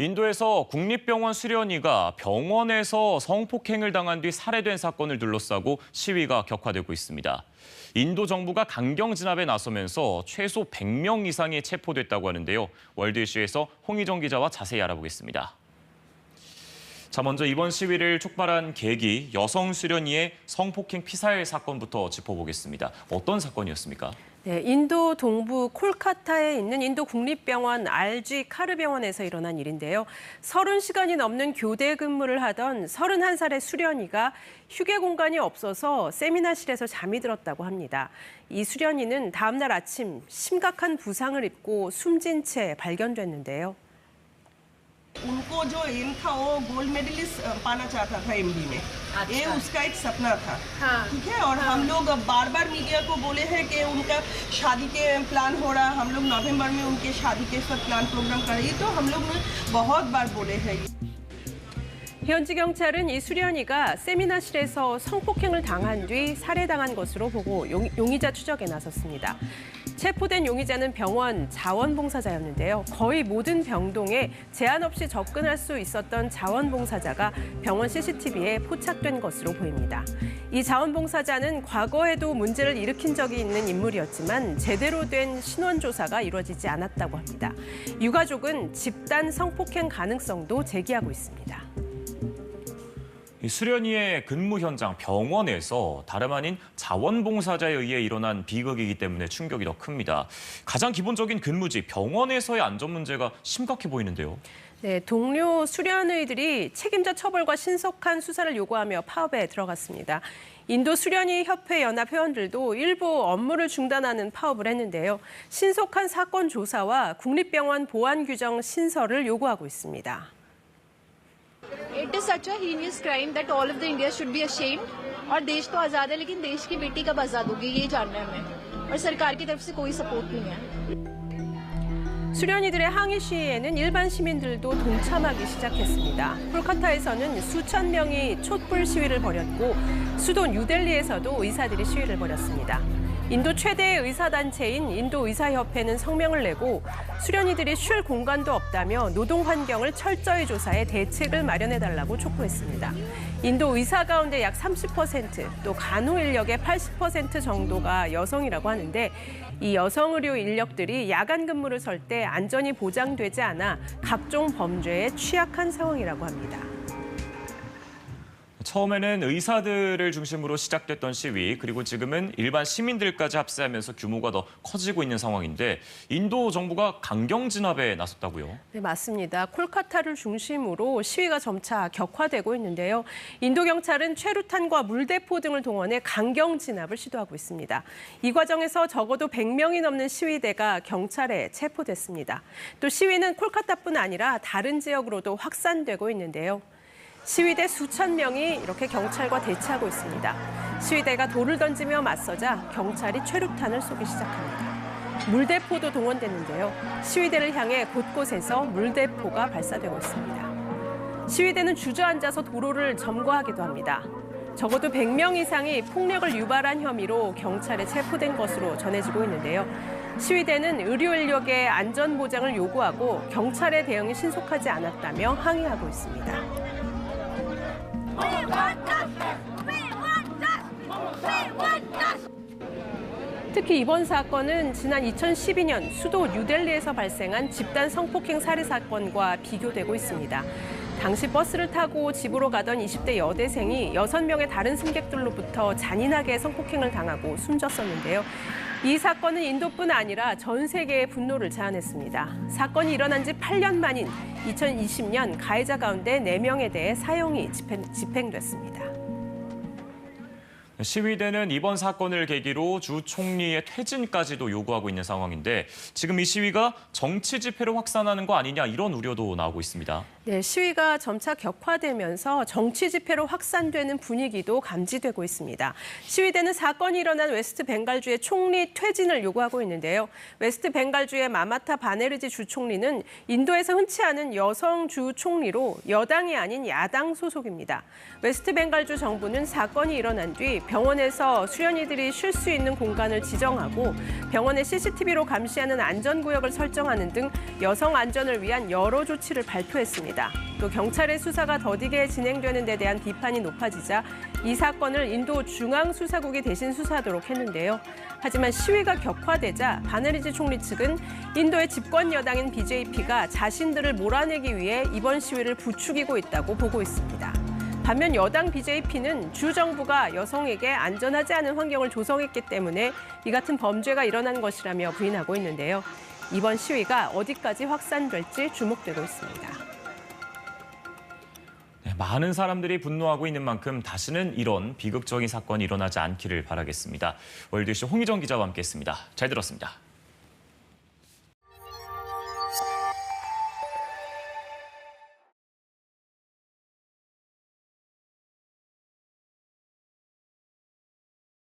인도에서 국립병원 수련이가 병원에서 성폭행을 당한 뒤 살해된 사건을 둘러싸고 시위가 격화되고 있습니다. 인도 정부가 강경 진압에 나서면서 최소 100명 이상이 체포됐다고 하는데요. 월드 이슈에서 홍희정 기자와 자세히 알아보겠습니다. 자, 먼저 이번 시위를 촉발한 계기 여성 수련이의 성폭행 피살 사건부터 짚어보겠습니다. 어떤 사건이었습니까? 네, 인도 동부 콜카타에 있는 인도 국립병원 RG 카르병원에서 일어난 일인데요. 30시간이 넘는 교대 근무를 하던 31살의 수련이가 휴게 공간이 없어서 세미나실에서 잠이 들었다고 합니다. 이 수련이는 다음 날 아침 심각한 부상을 입고 숨진 채 발견됐는데요. उनको जो एम था वो गोल्ड मेडलिस्ट पाना चाहता था एमडी में ये उसका एक सपना था ठीक है और हम लोग बार बार मीडिया को बोले हैं कि उनका शादी के प्लान हो रहा हम लोग नवंबर में उनके शादी के सब प्लान प्रोग्राम कर रही तो हम लोग ने बहुत बार बोले हैं ये 현지 경찰은 이 수련이가 세미나실에서 성폭행을 당한 뒤 살해당한 것으로 보고 용, 용의자 추적에 나섰습니다. 체포된 용의자는 병원 자원봉사자였는데요. 거의 모든 병동에 제한 없이 접근할 수 있었던 자원봉사자가 병원 CCTV에 포착된 것으로 보입니다. 이 자원봉사자는 과거에도 문제를 일으킨 적이 있는 인물이었지만 제대로 된 신원 조사가 이루어지지 않았다고 합니다. 유가족은 집단 성폭행 가능성도 제기하고 있습니다. 이 수련이의 근무 현장 병원에서 다름 아닌 자원봉사자에 의해 일어난 비극이기 때문에 충격이 더 큽니다. 가장 기본적인 근무지 병원에서의 안전 문제가 심각해 보이는데요. 네, 동료 수련의들이 책임자 처벌과 신속한 수사를 요구하며 파업에 들어갔습니다. 인도 수련의 협회 연합 회원들도 일부 업무를 중단하는 파업을 했는데요. 신속한 사건 조사와 국립병원 보안 규정 신설을 요구하고 있습니다. It is such a heinous crime that all of the India should be ashamed और देश तो आजाद है लेकिन देश की बेटी कब आजाद होगी ये जानना है हमें और सरकार की तरफ से कोई सपोर्ट नहीं है 수련이들의 항의 시위에는 일반 시민들도 동참하기 시작했습니다. 콜카타에서는 수천 명이 촛불 시위를 벌였고 수도 뉴델리에서도 의사들이 시위를 벌였습니다. 인도 최대의 의사단체인 인도의사협회는 성명을 내고 수련이들이 쉴 공간도 없다며 노동 환경을 철저히 조사해 대책을 마련해달라고 촉구했습니다. 인도 의사 가운데 약 30%또 간호 인력의 80% 정도가 여성이라고 하는데 이 여성 의료 인력들이 야간 근무를 설 때 안전이 보장되지 않아 각종 범죄에 취약한 상황이라고 합니다. 처음에는 의사들을 중심으로 시작됐던 시위, 그리고 지금은 일반 시민들까지 합세하면서 규모가 더 커지고 있는 상황인데 인도 정부가 강경 진압에 나섰다고요? 네, 맞습니다. 콜카타를 중심으로 시위가 점차 격화되고 있는데요. 인도 경찰은 최루탄과 물대포 등을 동원해 강경 진압을 시도하고 있습니다. 이 과정에서 적어도 100명이 넘는 시위대가 경찰에 체포됐습니다. 또 시위는 콜카타뿐 아니라 다른 지역으로도 확산되고 있는데요. 시위대 수천 명이 이렇게 경찰과 대치하고 있습니다. 시위대가 돌을 던지며 맞서자 경찰이 최루탄을 쏘기 시작합니다. 물대포도 동원됐는데요. 시위대를 향해 곳곳에서 물대포가 발사되고 있습니다. 시위대는 주저앉아서 도로를 점거하기도 합니다. 적어도 100명 이상이 폭력을 유발한 혐의로 경찰에 체포된 것으로 전해지고 있는데요. 시위대는 의료 인력의 안전 보장을 요구하고 경찰의 대응이 신속하지 않았다며 항의하고 있습니다. 특히 이번 사건은 지난 2012년 수도 뉴델리에서 발생한 집단 성폭행 살해 사건과 비교되고 있습니다. 당시 버스를 타고 집으로 가던 20대 여대생이 6명의 다른 승객들로부터 잔인하게 성폭행을 당하고 숨졌었는데요. 이 사건은 인도뿐 아니라 전 세계의 분노를 자아냈습니다. 사건이 일어난 지 8년 만인 2020년 가해자 가운데 4명에 대해 사형이 집행, 집행됐습니다. 시위대는 이번 사건을 계기로 주 총리의 퇴진까지도 요구하고 있는 상황인데 지금 이 시위가 정치 집회로 확산하는 거 아니냐 이런 우려도 나오고 있습니다. 네, 시위가 점차 격화되면서 정치 집회로 확산되는 분위기도 감지되고 있습니다. 시위대는 사건이 일어난 웨스트 벵갈주의 총리 퇴진을 요구하고 있는데요. 웨스트 벵갈주의 마마타 바네르지 주 총리는 인도에서 흔치 않은 여성 주 총리로 여당이 아닌 야당 소속입니다. 웨스트 벵갈주 정부는 사건이 일어난 뒤 병원에서 수련이들이 쉴 수 있는 공간을 지정하고 병원의 CCTV로 감시하는 안전구역을 설정하는 등 여성 안전을 위한 여러 조치를 발표했습니다. 또 경찰의 수사가 더디게 진행되는 데 대한 비판이 높아지자 이 사건을 인도 중앙수사국이 대신 수사하도록 했는데요. 하지만 시위가 격화되자 바네리지 총리 측은 인도의 집권 여당인 BJP가 자신들을 몰아내기 위해 이번 시위를 부추기고 있다고 보고 있습니다. 반면 여당 BJP는 주 정부가 여성에게 안전하지 않은 환경을 조성했기 때문에 이 같은 범죄가 일어난 것이라며 부인하고 있는데요. 이번 시위가 어디까지 확산될지 주목되고 있습니다. 네, 많은 사람들이 분노하고 있는 만큼 다시는 이런 비극적인 사건이 일어나지 않기를 바라겠습니다. 월드시 홍희정 기자와 함께했습니다. 잘 들었습니다.